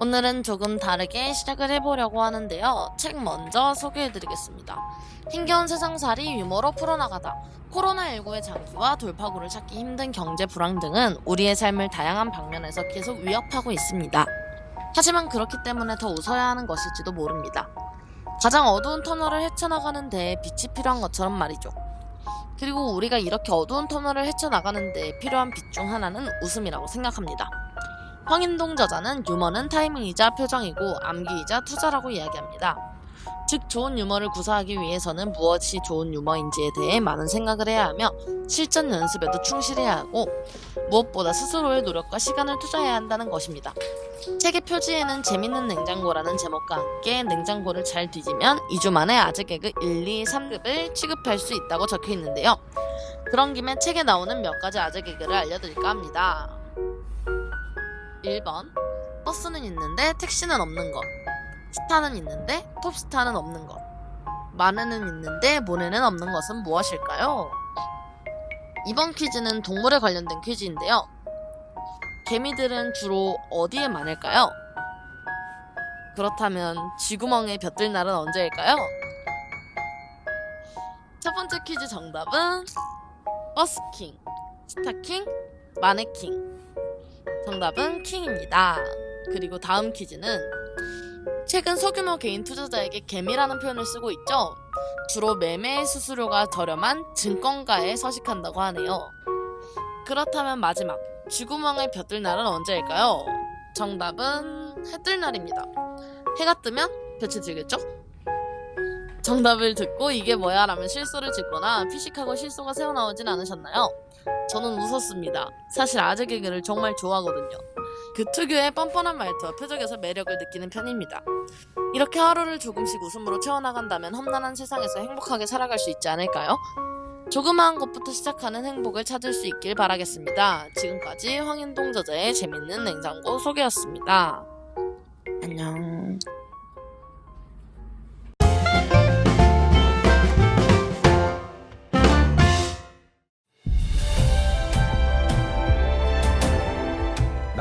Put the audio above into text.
오늘은 조금 다르게 시작을 해보려고 하는데요. 책 먼저 소개해드리겠습니다. 힘겨운 세상살이 유머로 풀어나가다. 코로나19의 장기와 돌파구를 찾기 힘든 경제 불황 등은 우리의 삶을 다양한 방면에서 계속 위협하고 있습니다. 하지만 그렇기 때문에 더 웃어야 하는 것일지도 모릅니다. 가장 어두운 터널을 헤쳐나가는 데 빛이 필요한 것처럼 말이죠. 그리고 우리가 이렇게 어두운 터널을 헤쳐나가는 데 필요한 빛 중 하나는 웃음이라고 생각합니다. 황인동 저자는 유머는 타이밍이자 표정이고 암기이자 투자라고 이야기합니다. 즉 좋은 유머를 구사하기 위해서는 무엇이 좋은 유머인지에 대해 많은 생각을 해야 하며 실전 연습에도 충실해야 하고 무엇보다 스스로의 노력과 시간을 투자해야 한다는 것입니다. 책의 표지에는 재밌는 냉장고라는 제목과 함께 냉장고를 잘 뒤지면 2주 만에 아재 개그 1, 2, 3급을 취급할 수 있다고 적혀 있는데요. 그런 김에 책에 나오는 몇 가지 아재 개그를 알려드릴까 합니다. 1번 버스는 있는데 택시는 없는 것 스타는 있는데 톱스타는 없는 것 마늘은 있는데 모네는 없는 것은 무엇일까요? 이번 퀴즈는 동물에 관련된 퀴즈인데요. 개미들은 주로 어디에 많을까요? 그렇다면 쥐구멍에 벼뜰 날은 언제일까요? 첫 번째 퀴즈 정답은 버스킹, 스타킹, 마네킹. 정답은 킹입니다. 그리고 다음 퀴즈는 최근 소규모 개인 투자자에게 개미라는 표현을 쓰고 있죠. 주로 매매 수수료가 저렴한 증권가에 서식한다고 하네요. 그렇다면 마지막 쥐구멍에 벼뜰 날은 언제일까요? 정답은 해뜰 날입니다. 해가 뜨면 볕이 들겠죠? 정답을 듣고 이게 뭐야 라면 실소를 짓거나 피식하고 실소가 새어나오진 않으셨나요? 저는 웃었습니다. 사실 아재 개그를 정말 좋아하거든요. 그 특유의 뻔뻔한 말투와 표정에서 매력을 느끼는 편입니다. 이렇게 하루를 조금씩 웃음으로 채워나간다면 험난한 세상에서 행복하게 살아갈 수 있지 않을까요? 조그마한 것부터 시작하는 행복을 찾을 수 있길 바라겠습니다. 지금까지 황인동 저자의 재밌는 냉장고 소개였습니다. 안녕.